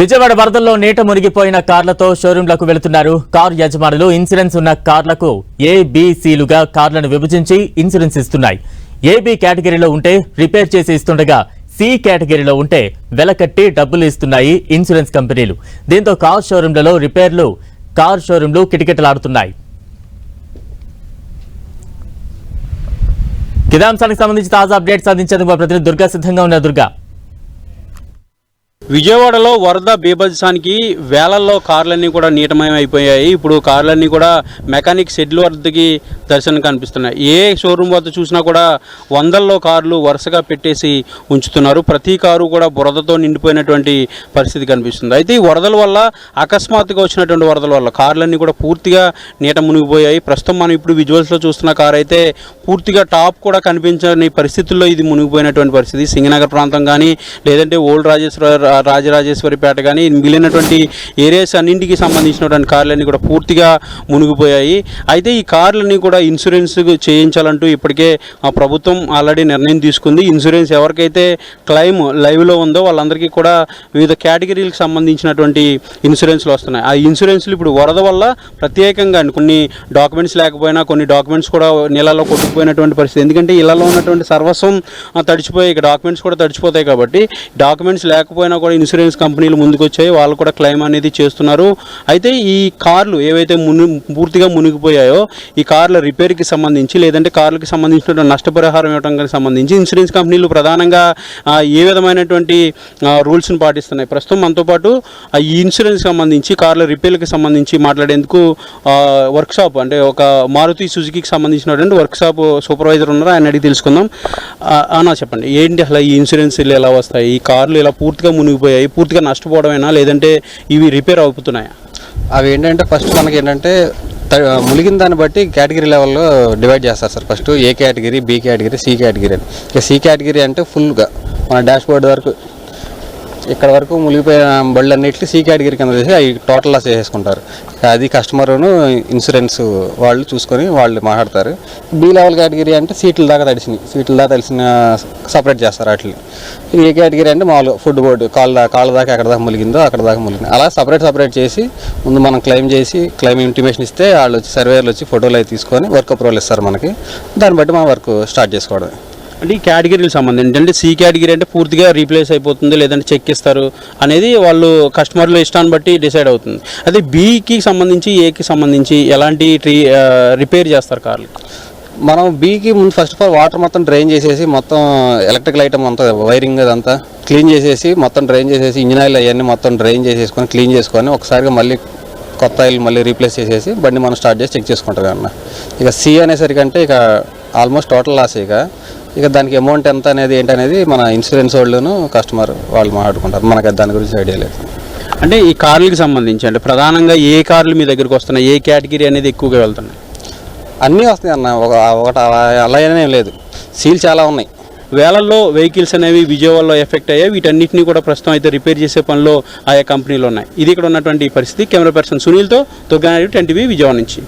విజయవాడ వరదల్లో నీట మునిగిపోయిన కార్లతో షోరూంలకు వెళుతున్నారు కారు యజమానులు. ఇన్సూరెన్స్ ఉన్న కార్లకు ఏబీసీలుగా కార్లను విభజించి ఇన్సూరెన్స్ ఇస్తున్నాయి. ఏబీ కేటగిరీలో ఉంటే రిపేర్ చేసి ఇస్తుండగా సి కేటగిరీలో ఉంటే వెలకట్టి డబ్బులు ఇస్తున్నాయి ఇన్సూరెన్స్ కంపెనీలు. దీంతో కార్ షోరూంలలో రిపేర్లు కార్ షోరూంలు కిటకిటలాడుతున్నాయి. కిదాంశానికి సంబంధించి తాజా అప్డేట్స్ అందించేందుకు మా ప్రతినిధి దుర్గా సిద్ధంగా ఉన్న దుర్గా. విజయవాడలో వరద బీభత్సానికి వేలల్లో కార్లన్నీ కూడా నీటమయం అయిపోయాయి ఇప్పుడు కార్లన్నీ కూడా మెకానిక్ షెడ్ల వద్దకి దర్శనం కనిపిస్తున్నాయి. ఏ షోరూమ్ వద్ద చూసినా కూడా వందల్లో కార్లు వరుసగా పెట్టేసి ఉంచుతున్నారు. ప్రతి కారు కూడా బురదతో నిండిపోయినటువంటి పరిస్థితి కనిపిస్తుంది. అయితే ఈ వరదల వల్ల అకస్మాత్తుగా వచ్చినటువంటి వరదల వల్ల కార్లన్నీ కూడా పూర్తిగా నీట మునిగిపోయాయి. ప్రస్తుతం మనం ఇప్పుడు విజువల్స్లో చూస్తున్న కార్ అయితే పూర్తిగా టాప్ కూడా కనిపించని పరిస్థితుల్లో ఇది మునిగిపోయినటువంటి పరిస్థితి. సింగనగర్ ప్రాంతం కానీ లేదంటే ఓల్డ్ రాజేశ్వర రాజరాజేశ్వరిపేట కానీ మిగిలినటువంటి ఏరియాస్ అన్నింటికి సంబంధించినటువంటి కార్లన్నీ కూడా పూర్తిగా మునిగిపోయాయి. అయితే ఈ కార్లన్నీ కూడా ఇన్సూరెన్స్ చేయించాలంటూ ఇప్పటికే ఆ ప్రభుత్వం ఆల్రెడీ నిర్ణయం తీసుకుంది. ఇన్సూరెన్స్ ఎవరికైతే క్లైమ్ లైవ్లో ఉందో వాళ్ళందరికీ కూడా వివిధ కేటగిరీలకు సంబంధించినటువంటి ఇన్సూరెన్స్లు వస్తున్నాయి. ఆ ఇన్సూరెన్స్లు ఇప్పుడు వరద వల్ల ప్రత్యేకంగా కొన్ని డాక్యుమెంట్స్ లేకపోయినా కొన్ని డాక్యుమెంట్స్ కూడా నీళ్ళలో కొట్టుకుపోయినటువంటి పరిస్థితి. ఎందుకంటే ఇళ్ళలో ఉన్నటువంటి సర్వస్వం తడిచిపోయి డాక్యుమెంట్స్ కూడా తడిచిపోతాయి కాబట్టి డాక్యుమెంట్స్ లేకపోయినా కూడా ఇన్సూరెన్స్ కంపెనీలు ముందుకొచ్చాయి. వాళ్ళు కూడా క్లెయిమ్ అనేది చేస్తున్నారు. అయితే ఈ కార్లు ఏవైతే ముని పూర్తిగా మునిగిపోయాయో ఈ కార్ల రిపేర్కి సంబంధించి లేదంటే కార్లకు సంబంధించిన నష్టపరిహారం ఇవ్వడానికి సంబంధించి ఇన్సూరెన్స్ కంపెనీలు ప్రధానంగా ఏ విధమైనటువంటి రూల్స్ని పాటిస్తున్నాయి. ప్రస్తుతం మనతో పాటు ఈ ఇన్సూరెన్స్ సంబంధించి కార్ల రిపేర్కి సంబంధించి మాట్లాడేందుకు వర్క్షాప్ అంటే ఒక మారుతి సుజుకి సంబంధించినటువంటి వర్క్షాప్ సూపర్వైజర్ ఉన్నారు. ఆయన అడిగి తెలుసుకుందాం. అన్నా చెప్పండి. ఏంటి అసలు ఈ ఇన్సూరెన్స్లు ఎలా వస్తాయి? ఈ కార్లు ఇలా పూర్తిగా మునిగిపోయాయి పూర్తిగా నష్టపోవడమేనా? లేదంటే ఇవి రిపేర్ అవుతున్నాయా? అవి ఏంటంటే ఫస్ట్ మనకి ఏంటంటే త- దాన్ని బట్టి కేటగిరీ లెవెల్లో డివైడ్ చేస్తారు sir. First A category B category C category అని. ఇక సి కేటగిరీ అంటే ఫుల్గా మన డాష్ బోర్డ్ వరకు ఇక్కడ వరకు మునిగిపోయిన బళ్ళు అన్నిటికీ సీ కేటగిరీ కింద చేసి అవి టోటల్ లాస్ చేసేసుకుంటారు. అది కస్టమర్ను ఇన్సూరెన్స్ వాళ్ళు చూసుకొని వాళ్ళు మాట్లాడతారు. బి లెవెల్ కేటగిరీ అంటే సీట్ల దాకా తడిసినాయి సీట్ల దాకా తడిసిన సపరేట్ చేస్తారు వాటిని. ఏ కేటగిరీ అంటే మామూలుగా ఫుడ్ బోర్డు కాళ్ళ దా- కాళ్ళ దాకా ఎక్కడ దాకా ములిగిందో అక్కడ దాకా ములిగింది అలా సపరేట్ సపరేట్ చేసి ముందు మనం క్లెయిమ్ చేసి క్లెయిమ్ ఇంటిమేషన్ ఇస్తే వాళ్ళు వచ్చి సర్వేర్లు వచ్చి ఫోటోలు అవి తీసుకొని వర్క్ అప్రూవల్ ఇస్తారు మనకి. దాన్ని బట్టి మనం వర్క్ స్టార్ట్ చేసుకోవడం అంటే ఈ కేటగిరీలకు సంబంధించి అంటే సి కేటగిరీ అంటే పూర్తిగా రీప్లేస్ అయిపోతుంది లేదంటే చెక్ ఇస్తారు అనేది వాళ్ళు కస్టమర్ల ఇష్టాన్ని బట్టి డిసైడ్ అవుతుంది. అదే బీకి సంబంధించి ఏకి సంబంధించి ఎలాంటి ట్రీ రిపేర్ చేస్తారు కార్లు? మనం బీకి ముందు ఫస్ట్ ఆఫ్ ఆల్ వాటర్ మొత్తం డ్రైన్ చేసేసి మొత్తం ఎలక్ట్రికల్ ఐటమ్ అంతా వైరింగ్ అదంతా క్లీన్ చేసేసి మొత్తం డ్రైన్ చేసేసి ఇంజిన్ ఆయిల్ అవన్నీ మొత్తం డ్రైన్ చేసేసుకొని క్లీన్ చేసుకొని ఒకసారిగా మళ్ళీ కొత్త ఆయిల్ మళ్ళీ రీప్లేస్ చేసేసి బండి మనం స్టార్ట్ చేసి చెక్ చేసుకుంటాం అన్న ఇక సి అనేసరికంటే ఇక ఆల్మోస్ట్ టోటల్ లాస్ ఇక. ఇక దానికి అమౌంట్ ఎంత అనేది ఏంటనేది మన ఇన్సూరెన్స్ వాళ్ళను కస్టమర్ వాళ్ళు మాట్లాడుకుంటారు. మనకి దాని గురించి ఐడియా లేదు. అంటే ఈ కార్లకు సంబంధించి అంటే ప్రధానంగా ఏ కార్లు మీ దగ్గరికి వస్తున్నాయి? ఏ కేటగిరీ అనేది ఎక్కువగా వెళ్తున్నాయి? అన్నీ వస్తాయి అన్న. ఒక ఒకటి అలా ఏం లేదు. సీల్ చాలా ఉన్నాయి. వేలల్లో వెహికల్స్ అనేవి విజయవాడలో ఎఫెక్ట్ అయ్యాయి. వీటన్నిటిని కూడా ప్రస్తుతం అయితే రిపేర్ చేసే పనిలో ఆయా కంపెనీలు ఉన్నాయి. ఇది ఇక్కడ ఉన్నటువంటి పరిస్థితి. కెమెరా పర్సన్ సునీల్తో దుర్గానాయుడు టెన్ టీవీ విజయవాడ నుంచి.